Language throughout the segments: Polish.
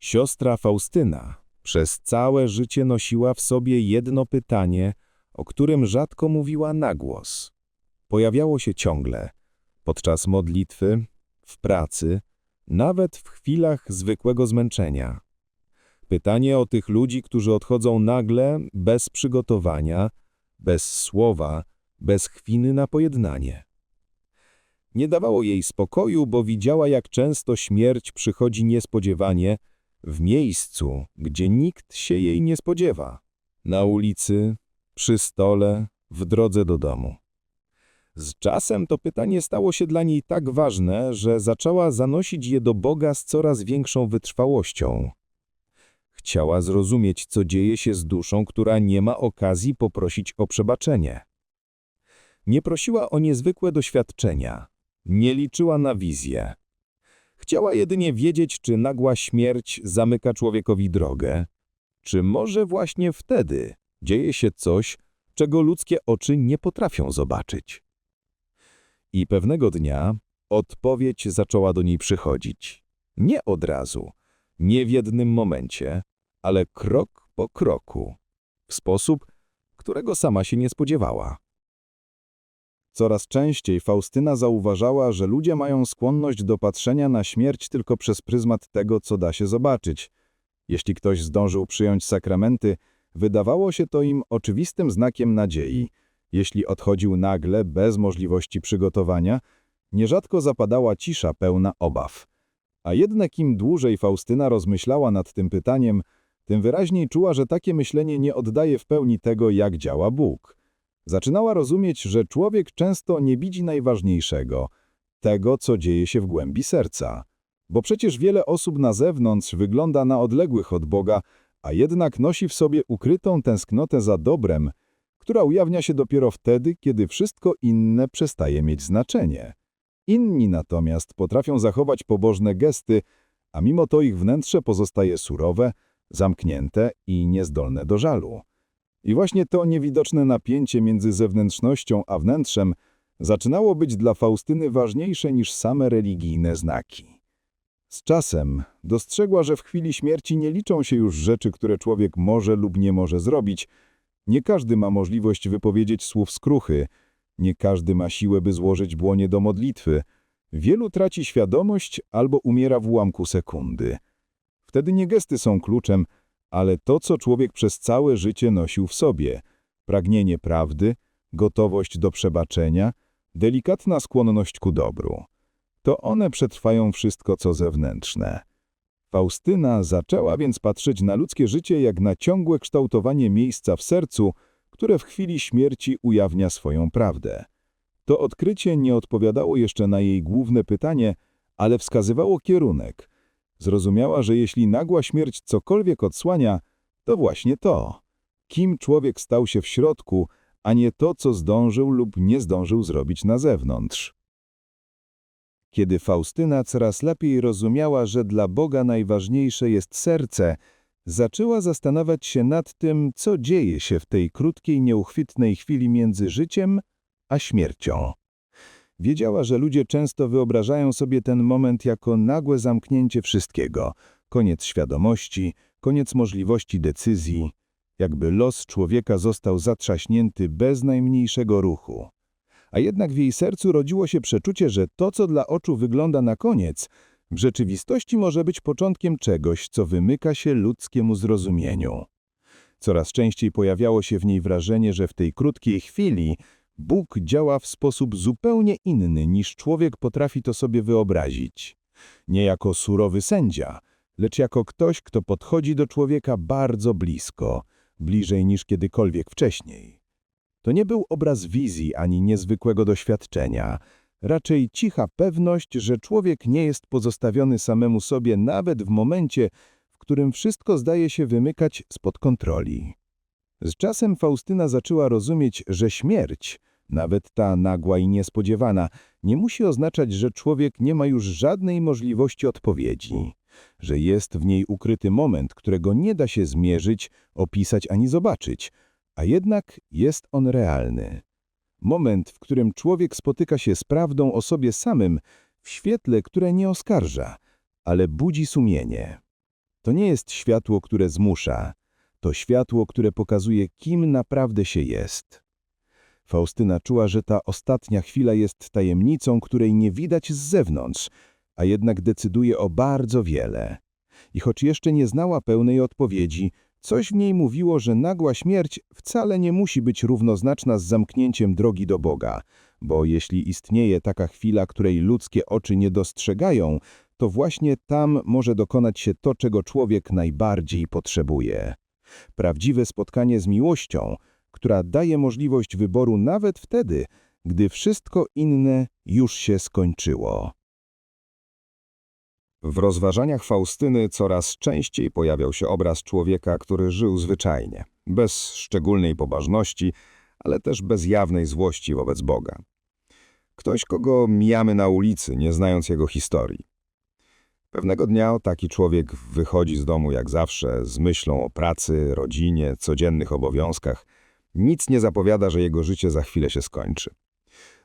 Siostra Faustyna przez całe życie nosiła w sobie jedno pytanie, o którym rzadko mówiła na głos. Pojawiało się ciągle, podczas modlitwy, w pracy, nawet w chwilach zwykłego zmęczenia. Pytanie o tych ludzi, którzy odchodzą nagle, bez przygotowania, bez słowa, bez chwiny na pojednanie. Nie dawało jej spokoju, bo widziała, jak często śmierć przychodzi niespodziewanie, w miejscu, gdzie nikt się jej nie spodziewa. Na ulicy, przy stole, w drodze do domu. Z czasem to pytanie stało się dla niej tak ważne, że zaczęła zanosić je do Boga z coraz większą wytrwałością. Chciała zrozumieć, co dzieje się z duszą, która nie ma okazji poprosić o przebaczenie. Nie prosiła o niezwykłe doświadczenia, nie liczyła na wizję. Chciała jedynie wiedzieć, czy nagła śmierć zamyka człowiekowi drogę, czy może właśnie wtedy dzieje się coś, czego ludzkie oczy nie potrafią zobaczyć. I pewnego dnia odpowiedź zaczęła do niej przychodzić. Nie od razu, nie w jednym momencie, ale krok po kroku, w sposób, którego sama się nie spodziewała. Coraz częściej Faustyna zauważała, że ludzie mają skłonność do patrzenia na śmierć tylko przez pryzmat tego, co da się zobaczyć. Jeśli ktoś zdążył przyjąć sakramenty, wydawało się to im oczywistym znakiem nadziei. Jeśli odchodził nagle, bez możliwości przygotowania, nierzadko zapadała cisza pełna obaw. A jednak im dłużej Faustyna rozmyślała nad tym pytaniem, tym wyraźniej czuła, że takie myślenie nie oddaje w pełni tego, jak działa Bóg. Zaczynała rozumieć, że człowiek często nie widzi najważniejszego, tego, co dzieje się w głębi serca. Bo przecież wiele osób na zewnątrz wygląda na odległych od Boga, a jednak nosi w sobie ukrytą tęsknotę za dobrem, która ujawnia się dopiero wtedy, kiedy wszystko inne przestaje mieć znaczenie. Inni natomiast potrafią zachować pobożne gesty, a mimo to ich wnętrze pozostaje surowe, zamknięte i niezdolne do żalu. I właśnie to niewidoczne napięcie między zewnętrznością a wnętrzem zaczynało być dla Faustyny ważniejsze niż same religijne znaki. Z czasem dostrzegła, że w chwili śmierci nie liczą się już rzeczy, które człowiek może lub nie może zrobić. Nie każdy ma możliwość wypowiedzieć słów skruchy, nie każdy ma siłę, by złożyć błonie do modlitwy. Wielu traci świadomość albo umiera w ułamku sekundy. Wtedy nie gesty są kluczem, ale to, co człowiek przez całe życie nosił w sobie pragnienie prawdy, gotowość do przebaczenia, delikatna skłonność ku dobru. To one przetrwają wszystko, co zewnętrzne. Faustyna zaczęła więc patrzeć na ludzkie życie jak na ciągłe kształtowanie miejsca w sercu, które w chwili śmierci ujawnia swoją prawdę. To odkrycie nie odpowiadało jeszcze na jej główne pytanie, ale wskazywało kierunek – Zrozumiała, że jeśli nagła śmierć cokolwiek odsłania, to właśnie to. Kim człowiek stał się w środku, a nie to, co zdążył lub nie zdążył zrobić na zewnątrz. Kiedy Faustyna coraz lepiej rozumiała, że dla Boga najważniejsze jest serce, zaczęła zastanawiać się nad tym, co dzieje się w tej krótkiej, nieuchwytnej chwili między życiem a śmiercią. Wiedziała, że ludzie często wyobrażają sobie ten moment jako nagłe zamknięcie wszystkiego, koniec świadomości, koniec możliwości decyzji, jakby los człowieka został zatrzaśnięty bez najmniejszego ruchu. A jednak w jej sercu rodziło się przeczucie, że to, co dla oczu wygląda na koniec, w rzeczywistości może być początkiem czegoś, co wymyka się ludzkiemu zrozumieniu. Coraz częściej pojawiało się w niej wrażenie, że w tej krótkiej chwili Bóg działa w sposób zupełnie inny niż człowiek potrafi to sobie wyobrazić. Nie jako surowy sędzia, lecz jako ktoś, kto podchodzi do człowieka bardzo blisko, bliżej niż kiedykolwiek wcześniej. To nie był obraz wizji ani niezwykłego doświadczenia, raczej cicha pewność, że człowiek nie jest pozostawiony samemu sobie nawet w momencie, w którym wszystko zdaje się wymykać spod kontroli. Z czasem Faustyna zaczęła rozumieć, że śmierć nawet ta nagła i niespodziewana, nie musi oznaczać, że człowiek nie ma już żadnej możliwości odpowiedzi, że jest w niej ukryty moment, którego nie da się zmierzyć, opisać ani zobaczyć, a jednak jest on realny. Moment, w którym człowiek spotyka się z prawdą o sobie samym, w świetle, które nie oskarża, ale budzi sumienie. To nie jest światło, które zmusza. To światło, które pokazuje, kim naprawdę się jest. Faustyna czuła, że ta ostatnia chwila jest tajemnicą, której nie widać z zewnątrz, a jednak decyduje o bardzo wiele. I choć jeszcze nie znała pełnej odpowiedzi, coś w niej mówiło, że nagła śmierć wcale nie musi być równoznaczna z zamknięciem drogi do Boga, bo jeśli istnieje taka chwila, której ludzkie oczy nie dostrzegają, to właśnie tam może dokonać się to, czego człowiek najbardziej potrzebuje. Prawdziwe spotkanie z miłością, która daje możliwość wyboru nawet wtedy, gdy wszystko inne już się skończyło. W rozważaniach Faustyny coraz częściej pojawiał się obraz człowieka, który żył zwyczajnie, bez szczególnej poważności, ale też bez jawnej złości wobec Boga. Ktoś, kogo mijamy na ulicy, nie znając jego historii. Pewnego dnia taki człowiek wychodzi z domu jak zawsze, z myślą o pracy, rodzinie, codziennych obowiązkach. Nic nie zapowiada, że jego życie za chwilę się skończy.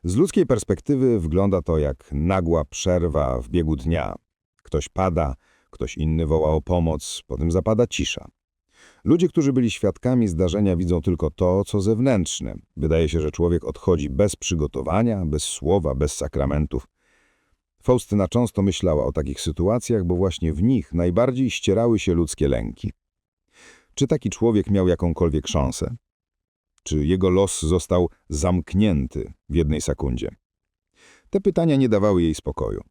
Z ludzkiej perspektywy wygląda to jak nagła przerwa w biegu dnia. Ktoś pada, ktoś inny woła o pomoc, potem zapada cisza. Ludzie, którzy byli świadkami zdarzenia, widzą tylko to, co zewnętrzne. Wydaje się, że człowiek odchodzi bez przygotowania, bez słowa, bez sakramentów. Faustyna często myślała o takich sytuacjach, bo właśnie w nich najbardziej ścierały się ludzkie lęki. Czy taki człowiek miał jakąkolwiek szansę? Czy jego los został zamknięty w jednej sekundzie? Te pytania nie dawały jej spokoju.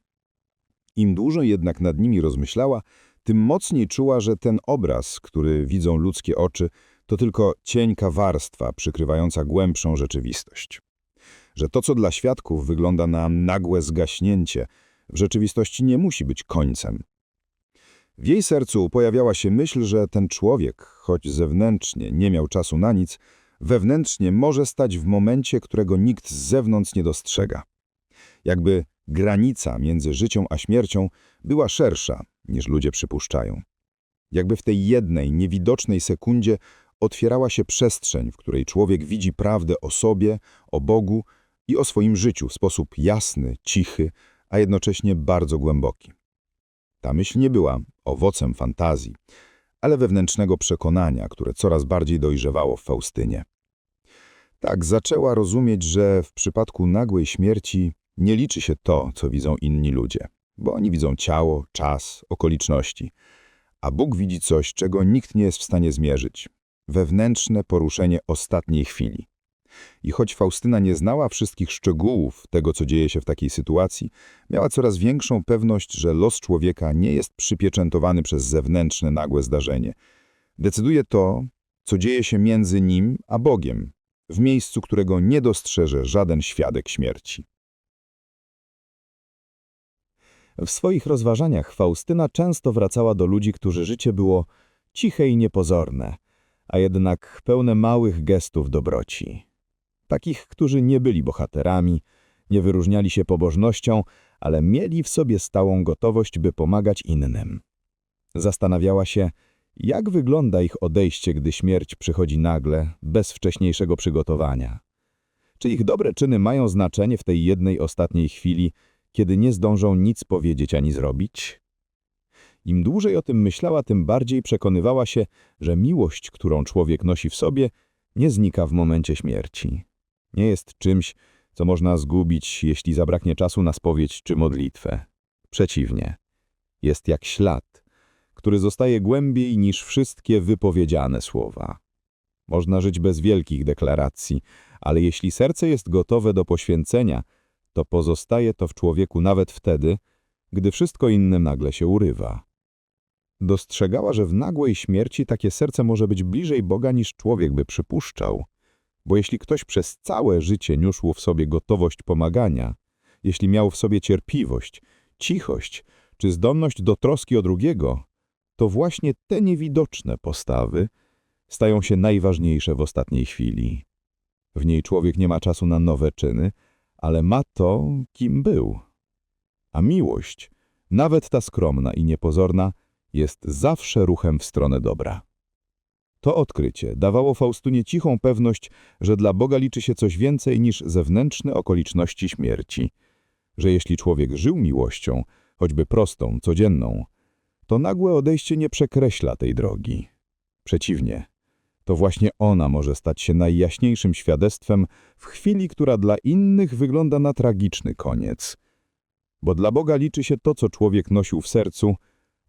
Im dłużej jednak nad nimi rozmyślała, tym mocniej czuła, że ten obraz, który widzą ludzkie oczy, to tylko cienka warstwa przykrywająca głębszą rzeczywistość. Że to, co dla świadków wygląda na nagłe zgaśnięcie, w rzeczywistości nie musi być końcem. W jej sercu pojawiała się myśl, że ten człowiek, choć zewnętrznie nie miał czasu na nic, wewnętrznie może stać w momencie, którego nikt z zewnątrz nie dostrzega. Jakby granica między życiem a śmiercią była szersza, niż ludzie przypuszczają. Jakby w tej jednej, niewidocznej sekundzie otwierała się przestrzeń, w której człowiek widzi prawdę o sobie, o Bogu i o swoim życiu w sposób jasny, cichy, a jednocześnie bardzo głęboki. Ta myśl nie była owocem fantazji, ale wewnętrznego przekonania, które coraz bardziej dojrzewało w Faustynie. Tak zaczęła rozumieć, że w przypadku nagłej śmierci nie liczy się to, co widzą inni ludzie, bo oni widzą ciało, czas, okoliczności, a Bóg widzi coś, czego nikt nie jest w stanie zmierzyć wewnętrzne poruszenie ostatniej chwili. I choć Faustyna nie znała wszystkich szczegółów tego, co dzieje się w takiej sytuacji, miała coraz większą pewność, że los człowieka nie jest przypieczętowany przez zewnętrzne nagłe zdarzenie. Decyduje to, co dzieje się między nim a Bogiem, w miejscu, którego nie dostrzeże żaden świadek śmierci. W swoich rozważaniach Faustyna często wracała do ludzi, którzy życie było ciche i niepozorne, a jednak pełne małych gestów dobroci. Takich, którzy nie byli bohaterami, nie wyróżniali się pobożnością, ale mieli w sobie stałą gotowość, by pomagać innym. Zastanawiała się, jak wygląda ich odejście, gdy śmierć przychodzi nagle, bez wcześniejszego przygotowania. Czy ich dobre czyny mają znaczenie w tej jednej ostatniej chwili, kiedy nie zdążą nic powiedzieć ani zrobić? Im dłużej o tym myślała, tym bardziej przekonywała się, że miłość, którą człowiek nosi w sobie, nie znika w momencie śmierci. Nie jest czymś, co można zgubić, jeśli zabraknie czasu na spowiedź czy modlitwę. Przeciwnie, jest jak ślad, który zostaje głębiej niż wszystkie wypowiedziane słowa. Można żyć bez wielkich deklaracji, ale jeśli serce jest gotowe do poświęcenia, to pozostaje to w człowieku nawet wtedy, gdy wszystko inne nagle się urywa. Dostrzegała, że w nagłej śmierci takie serce może być bliżej Boga niż człowiek by przypuszczał. Bo jeśli ktoś przez całe życie niósł w sobie gotowość pomagania, jeśli miał w sobie cierpliwość, cichość czy zdolność do troski o drugiego, to właśnie te niewidoczne postawy stają się najważniejsze w ostatniej chwili. W niej człowiek nie ma czasu na nowe czyny, ale ma to, kim był. A miłość, nawet ta skromna i niepozorna, jest zawsze ruchem w stronę dobra. To odkrycie dawało Faustunie cichą pewność, że dla Boga liczy się coś więcej niż zewnętrzne okoliczności śmierci, że jeśli człowiek żył miłością, choćby prostą, codzienną, to nagłe odejście nie przekreśla tej drogi. Przeciwnie, to właśnie ona może stać się najjaśniejszym świadectwem w chwili, która dla innych wygląda na tragiczny koniec. Bo dla Boga liczy się to, co człowiek nosił w sercu,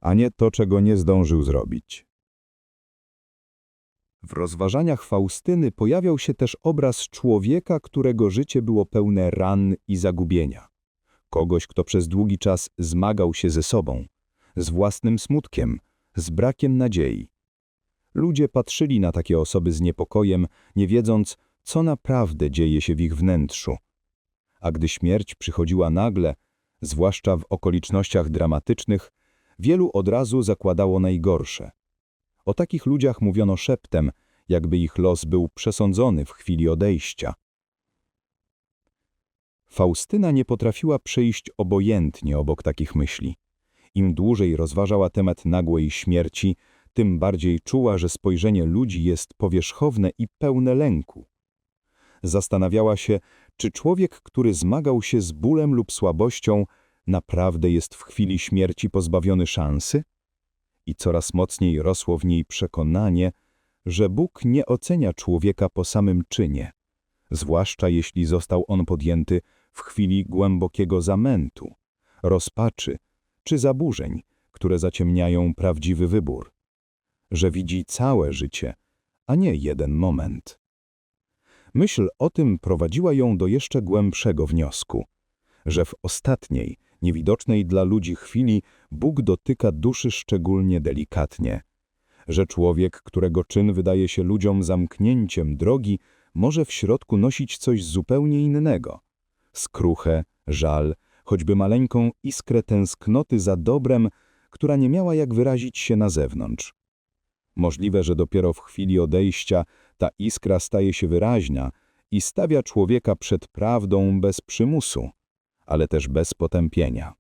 a nie to, czego nie zdążył zrobić. W rozważaniach Faustyny pojawiał się też obraz człowieka, którego życie było pełne ran i zagubienia. Kogoś, kto przez długi czas zmagał się ze sobą, z własnym smutkiem, z brakiem nadziei. Ludzie patrzyli na takie osoby z niepokojem, nie wiedząc, co naprawdę dzieje się w ich wnętrzu. A gdy śmierć przychodziła nagle, zwłaszcza w okolicznościach dramatycznych, wielu od razu zakładało najgorsze. O takich ludziach mówiono szeptem, jakby ich los był przesądzony w chwili odejścia. Faustyna nie potrafiła przejść obojętnie obok takich myśli. Im dłużej rozważała temat nagłej śmierci, tym bardziej czuła, że spojrzenie ludzi jest powierzchowne i pełne lęku. Zastanawiała się, czy człowiek, który zmagał się z bólem lub słabością, naprawdę jest w chwili śmierci pozbawiony szansy? I coraz mocniej rosło w niej przekonanie, że Bóg nie ocenia człowieka po samym czynie, zwłaszcza jeśli został on podjęty w chwili głębokiego zamętu, rozpaczy czy zaburzeń, które zaciemniają prawdziwy wybór, że widzi całe życie, a nie jeden moment. Myśl o tym prowadziła ją do jeszcze głębszego wniosku, że w ostatniej, niewidocznej dla ludzi chwili Bóg dotyka duszy szczególnie delikatnie, że człowiek, którego czyn wydaje się ludziom zamknięciem drogi, może w środku nosić coś zupełnie innego. Skruchę, żal, choćby maleńką iskrę tęsknoty za dobrem, która nie miała jak wyrazić się na zewnątrz. Możliwe, że dopiero w chwili odejścia ta iskra staje się wyraźna i stawia człowieka przed prawdą bez przymusu, ale też bez potępienia.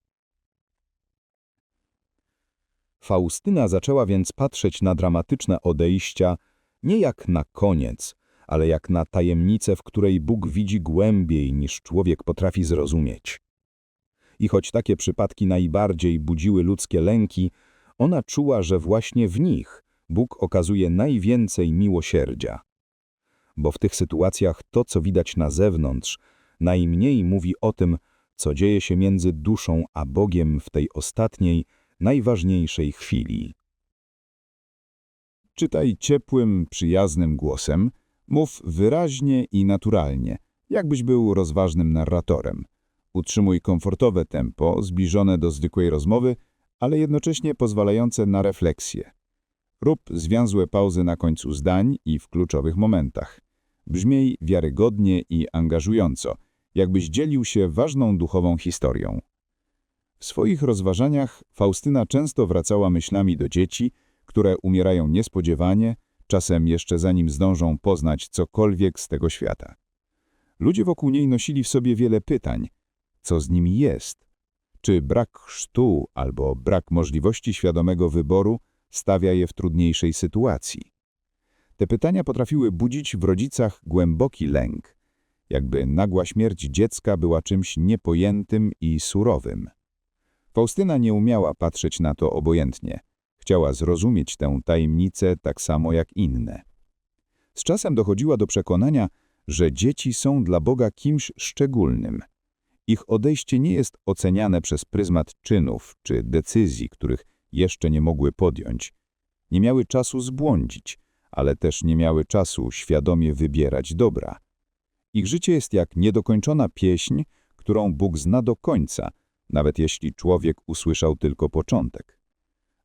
Faustyna zaczęła więc patrzeć na dramatyczne odejścia nie jak na koniec, ale jak na tajemnicę, w której Bóg widzi głębiej niż człowiek potrafi zrozumieć. I choć takie przypadki najbardziej budziły ludzkie lęki, ona czuła, że właśnie w nich Bóg okazuje najwięcej miłosierdzia. Bo w tych sytuacjach to, co widać na zewnątrz, najmniej mówi o tym, co dzieje się między duszą a Bogiem w tej ostatniej, najważniejszej chwili. Czytaj ciepłym, przyjaznym głosem, mów wyraźnie i naturalnie, jakbyś był rozważnym narratorem. Utrzymuj komfortowe tempo, zbliżone do zwykłej rozmowy, ale jednocześnie pozwalające na refleksję. Rób zwięzłe pauzy na końcu zdań i w kluczowych momentach. Brzmiej wiarygodnie i angażująco, jakbyś dzielił się ważną duchową historią. W swoich rozważaniach Faustyna często wracała myślami do dzieci, które umierają niespodziewanie, czasem jeszcze zanim zdążą poznać cokolwiek z tego świata. Ludzie wokół niej nosili w sobie wiele pytań. Co z nimi jest? Czy brak chrztu albo brak możliwości świadomego wyboru stawia je w trudniejszej sytuacji? Te pytania potrafiły budzić w rodzicach głęboki lęk, jakby nagła śmierć dziecka była czymś niepojętym i surowym. Faustyna nie umiała patrzeć na to obojętnie. Chciała zrozumieć tę tajemnicę tak samo jak inne. Z czasem dochodziła do przekonania, że dzieci są dla Boga kimś szczególnym. Ich odejście nie jest oceniane przez pryzmat czynów czy decyzji, których jeszcze nie mogły podjąć. Nie miały czasu zbłądzić, ale też nie miały czasu świadomie wybierać dobra. Ich życie jest jak niedokończona pieśń, którą Bóg zna do końca – nawet jeśli człowiek usłyszał tylko początek.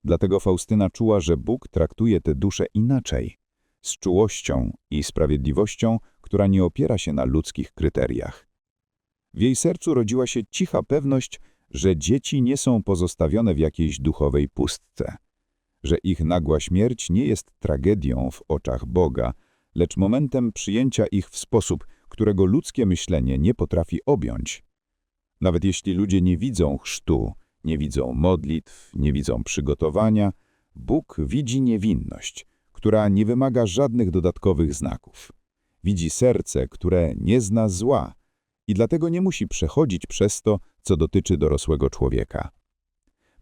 Dlatego Faustyna czuła, że Bóg traktuje te dusze inaczej, z czułością i sprawiedliwością, która nie opiera się na ludzkich kryteriach. W jej sercu rodziła się cicha pewność, że dzieci nie są pozostawione w jakiejś duchowej pustce, że ich nagła śmierć nie jest tragedią w oczach Boga, lecz momentem przyjęcia ich w sposób, którego ludzkie myślenie nie potrafi objąć. Nawet jeśli ludzie nie widzą chrztu, nie widzą modlitw, nie widzą przygotowania, Bóg widzi niewinność, która nie wymaga żadnych dodatkowych znaków. Widzi serce, które nie zna zła i dlatego nie musi przechodzić przez to, co dotyczy dorosłego człowieka.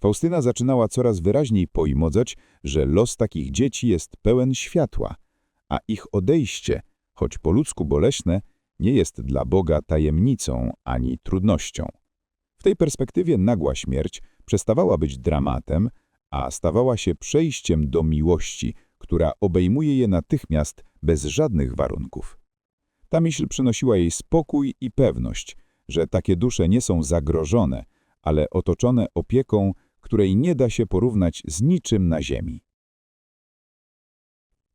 Faustyna zaczynała coraz wyraźniej pojmodzać, że los takich dzieci jest pełen światła, a ich odejście, choć po ludzku boleśne, nie jest dla Boga tajemnicą ani trudnością. W tej perspektywie nagła śmierć przestawała być dramatem, a stawała się przejściem do miłości, która obejmuje je natychmiast bez żadnych warunków. Ta myśl przynosiła jej spokój i pewność, że takie dusze nie są zagrożone, ale otoczone opieką, której nie da się porównać z niczym na ziemi.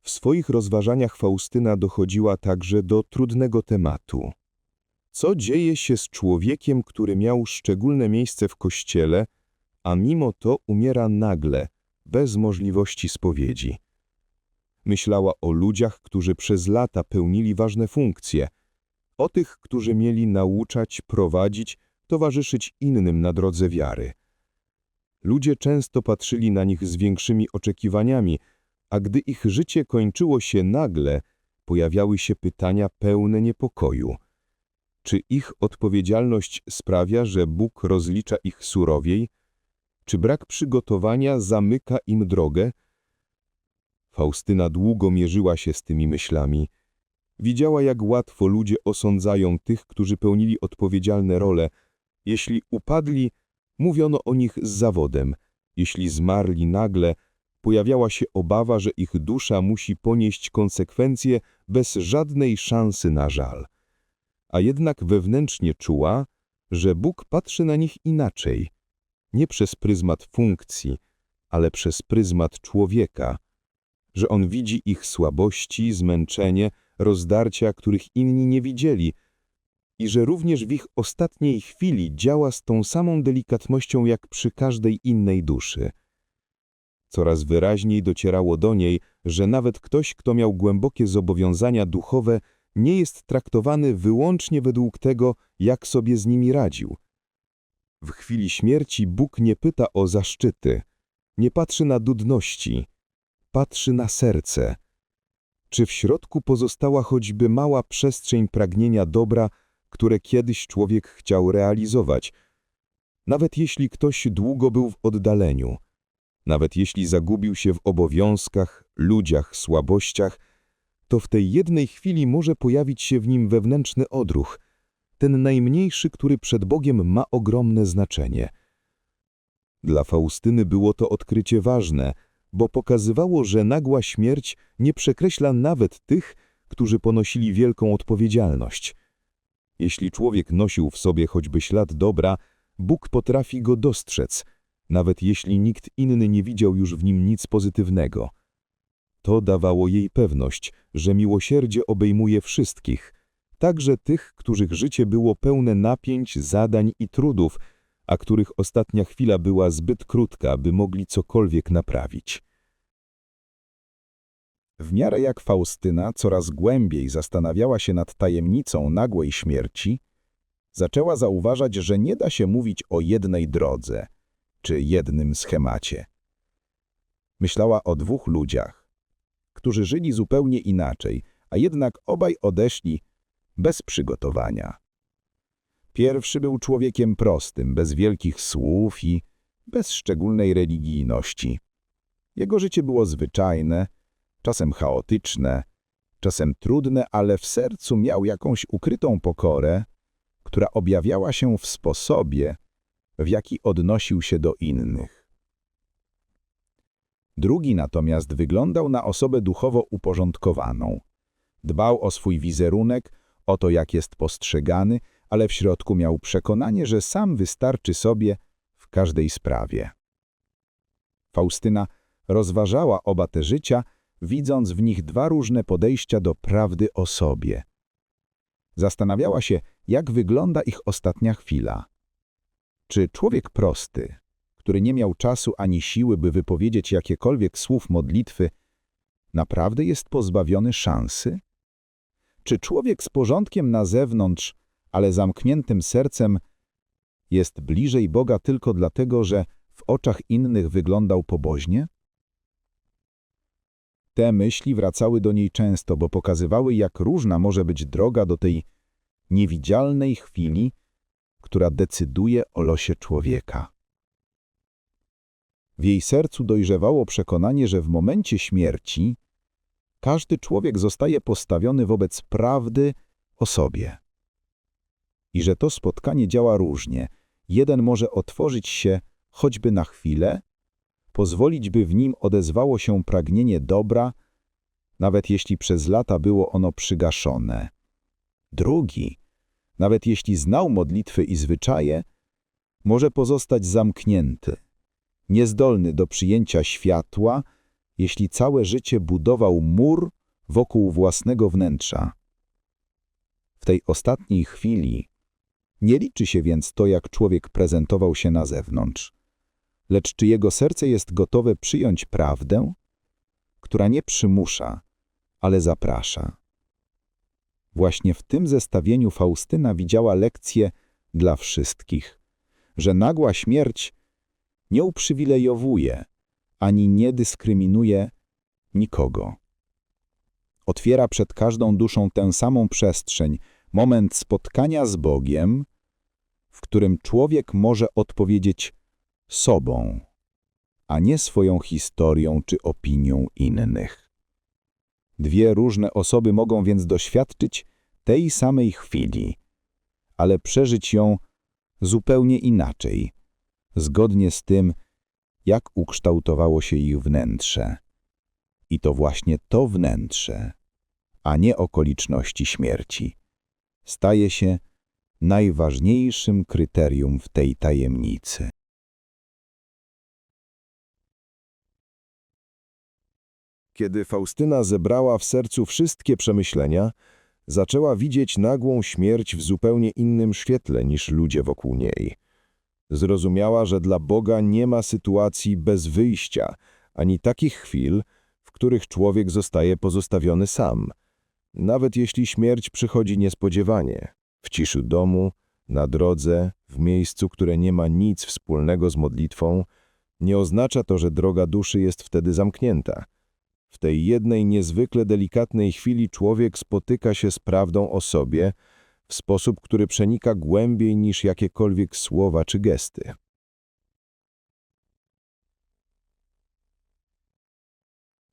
W swoich rozważaniach Faustyna dochodziła także do trudnego tematu. Co dzieje się z człowiekiem, który miał szczególne miejsce w kościele, a mimo to umiera nagle, bez możliwości spowiedzi? Myślała o ludziach, którzy przez lata pełnili ważne funkcje, o tych, którzy mieli nauczać, prowadzić, towarzyszyć innym na drodze wiary. Ludzie często patrzyli na nich z większymi oczekiwaniami, a gdy ich życie kończyło się nagle, pojawiały się pytania pełne niepokoju. Czy ich odpowiedzialność sprawia, że Bóg rozlicza ich surowiej? Czy brak przygotowania zamyka im drogę? Faustyna długo mierzyła się z tymi myślami. Widziała, jak łatwo ludzie osądzają tych, którzy pełnili odpowiedzialne role. Jeśli upadli, mówiono o nich z zawodem. Jeśli zmarli nagle, pojawiała się obawa, że ich dusza musi ponieść konsekwencje bez żadnej szansy na żal. A jednak wewnętrznie czuła, że Bóg patrzy na nich inaczej. Nie przez pryzmat funkcji, ale przez pryzmat człowieka. Że On widzi ich słabości, zmęczenie, rozdarcia, których inni nie widzieli i że również w ich ostatniej chwili działa z tą samą delikatnością jak przy każdej innej duszy. Coraz wyraźniej docierało do niej, że nawet ktoś, kto miał głębokie zobowiązania duchowe, nie jest traktowany wyłącznie według tego, jak sobie z nimi radził. W chwili śmierci Bóg nie pyta o zaszczyty, nie patrzy na dudności, patrzy na serce. Czy w środku pozostała choćby mała przestrzeń pragnienia dobra, które kiedyś człowiek chciał realizować, nawet jeśli ktoś długo był w oddaleniu, nawet jeśli zagubił się w obowiązkach, ludziach, słabościach, to w tej jednej chwili może pojawić się w nim wewnętrzny odruch, ten najmniejszy, który przed Bogiem ma ogromne znaczenie. Dla Faustyny było to odkrycie ważne, bo pokazywało, że nagła śmierć nie przekreśla nawet tych, którzy ponosili wielką odpowiedzialność. Jeśli człowiek nosił w sobie choćby ślad dobra, Bóg potrafi go dostrzec, nawet jeśli nikt inny nie widział już w nim nic pozytywnego. To dawało jej pewność, że miłosierdzie obejmuje wszystkich, także tych, których życie było pełne napięć, zadań i trudów, a których ostatnia chwila była zbyt krótka, by mogli cokolwiek naprawić. W miarę jak Faustyna coraz głębiej zastanawiała się nad tajemnicą nagłej śmierci, zaczęła zauważać, że nie da się mówić o jednej drodze czy jednym schemacie. Myślała o dwóch ludziach, którzy żyli zupełnie inaczej, a jednak obaj odeszli bez przygotowania. Pierwszy był człowiekiem prostym, bez wielkich słów i bez szczególnej religijności. Jego życie było zwyczajne, czasem chaotyczne, czasem trudne, ale w sercu miał jakąś ukrytą pokorę, która objawiała się w sposobie, w jaki odnosił się do innych. Drugi natomiast wyglądał na osobę duchowo uporządkowaną. Dbał o swój wizerunek, o to, jak jest postrzegany, ale w środku miał przekonanie, że sam wystarczy sobie w każdej sprawie. Faustyna rozważała oba te życia, widząc w nich dwa różne podejścia do prawdy o sobie. Zastanawiała się, jak wygląda ich ostatnia chwila. Czy człowiek prosty, który nie miał czasu ani siły, by wypowiedzieć jakiekolwiek słów modlitwy, naprawdę jest pozbawiony szansy? Czy człowiek z porządkiem na zewnątrz, ale zamkniętym sercem, jest bliżej Boga tylko dlatego, że w oczach innych wyglądał pobożnie? Te myśli wracały do niej często, bo pokazywały, jak różna może być droga do tej niewidzialnej chwili, która decyduje o losie człowieka. W jej sercu dojrzewało przekonanie, że w momencie śmierci każdy człowiek zostaje postawiony wobec prawdy o sobie. I że to spotkanie działa różnie. Jeden może otworzyć się choćby na chwilę, pozwolić, by w nim odezwało się pragnienie dobra, nawet jeśli przez lata było ono przygaszone. Drugi, nawet jeśli znał modlitwy i zwyczaje, może pozostać zamknięty, niezdolny do przyjęcia światła, jeśli całe życie budował mur wokół własnego wnętrza. W tej ostatniej chwili nie liczy się więc to, jak człowiek prezentował się na zewnątrz, lecz czy jego serce jest gotowe przyjąć prawdę, która nie przymusza, ale zaprasza. Właśnie w tym zestawieniu Faustyna widziała lekcję dla wszystkich, że nagła śmierć nie uprzywilejowuje ani nie dyskryminuje nikogo. Otwiera przed każdą duszą tę samą przestrzeń, moment spotkania z Bogiem, w którym człowiek może odpowiedzieć sobą, a nie swoją historią czy opinią innych. Dwie różne osoby mogą więc doświadczyć tej samej chwili, ale przeżyć ją zupełnie inaczej, zgodnie z tym, jak ukształtowało się ich wnętrze. I to właśnie to wnętrze, a nie okoliczności śmierci, staje się najważniejszym kryterium w tej tajemnicy. Kiedy Faustyna zebrała w sercu wszystkie przemyślenia, zaczęła widzieć nagłą śmierć w zupełnie innym świetle niż ludzie wokół niej. Zrozumiała, że dla Boga nie ma sytuacji bez wyjścia, ani takich chwil, w których człowiek zostaje pozostawiony sam. Nawet jeśli śmierć przychodzi niespodziewanie, w ciszy domu, na drodze, w miejscu, które nie ma nic wspólnego z modlitwą, nie oznacza to, że droga duszy jest wtedy zamknięta. W tej jednej niezwykle delikatnej chwili człowiek spotyka się z prawdą o sobie w sposób, który przenika głębiej niż jakiekolwiek słowa czy gesty.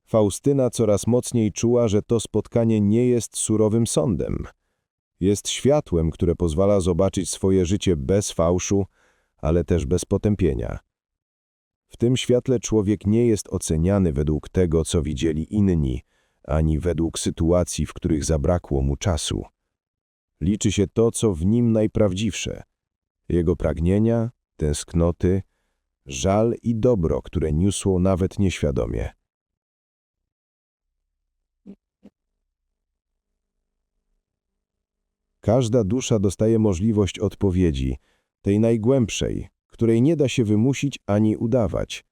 Faustyna coraz mocniej czuła, że to spotkanie nie jest surowym sądem. Jest światłem, które pozwala zobaczyć swoje życie bez fałszu, ale też bez potępienia. W tym świetle człowiek nie jest oceniany według tego, co widzieli inni, ani według sytuacji, w których zabrakło mu czasu. Liczy się to, co w nim najprawdziwsze. Jego pragnienia, tęsknoty, żal i dobro, które niosło nawet nieświadomie. Każda dusza dostaje możliwość odpowiedzi, tej najgłębszej, której nie da się wymusić ani udawać.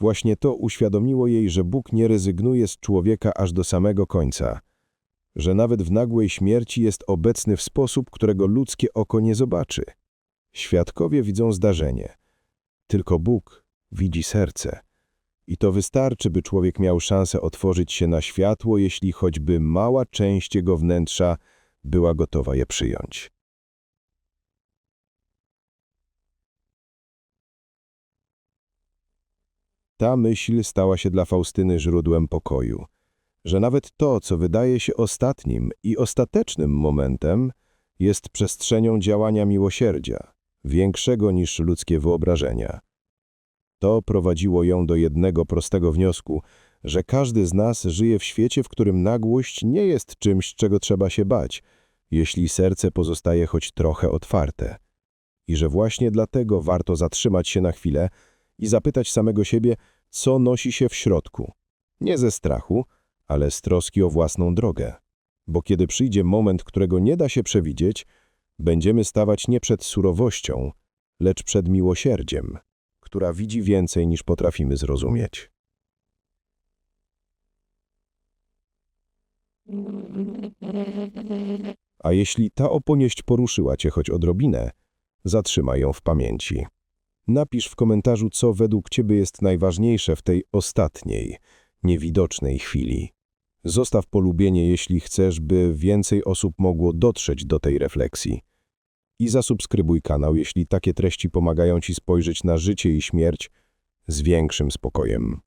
Właśnie to uświadomiło jej, że Bóg nie rezygnuje z człowieka aż do samego końca, że nawet w nagłej śmierci jest obecny w sposób, którego ludzkie oko nie zobaczy. Świadkowie widzą zdarzenie, tylko Bóg widzi serce. I to wystarczy, by człowiek miał szansę otworzyć się na światło, jeśli choćby mała część jego wnętrza była gotowa je przyjąć. Ta myśl stała się dla Faustyny źródłem pokoju, że nawet to, co wydaje się ostatnim i ostatecznym momentem, jest przestrzenią działania miłosierdzia, większego niż ludzkie wyobrażenia. To prowadziło ją do jednego prostego wniosku, że każdy z nas żyje w świecie, w którym nagłość nie jest czymś, czego trzeba się bać, jeśli serce pozostaje choć trochę otwarte. I że właśnie dlatego warto zatrzymać się na chwilę i zapytać samego siebie, co nosi się w środku. Nie ze strachu, ale z troski o własną drogę. Bo kiedy przyjdzie moment, którego nie da się przewidzieć, będziemy stawać nie przed surowością, lecz przed miłosierdziem, która widzi więcej niż potrafimy zrozumieć. A jeśli ta opowieść poruszyła cię choć odrobinę, zatrzymaj ją w pamięci. Napisz w komentarzu, co według ciebie jest najważniejsze w tej ostatniej, niewidocznej chwili. Zostaw polubienie, jeśli chcesz, by więcej osób mogło dotrzeć do tej refleksji. I zasubskrybuj kanał, jeśli takie treści pomagają ci spojrzeć na życie i śmierć z większym spokojem.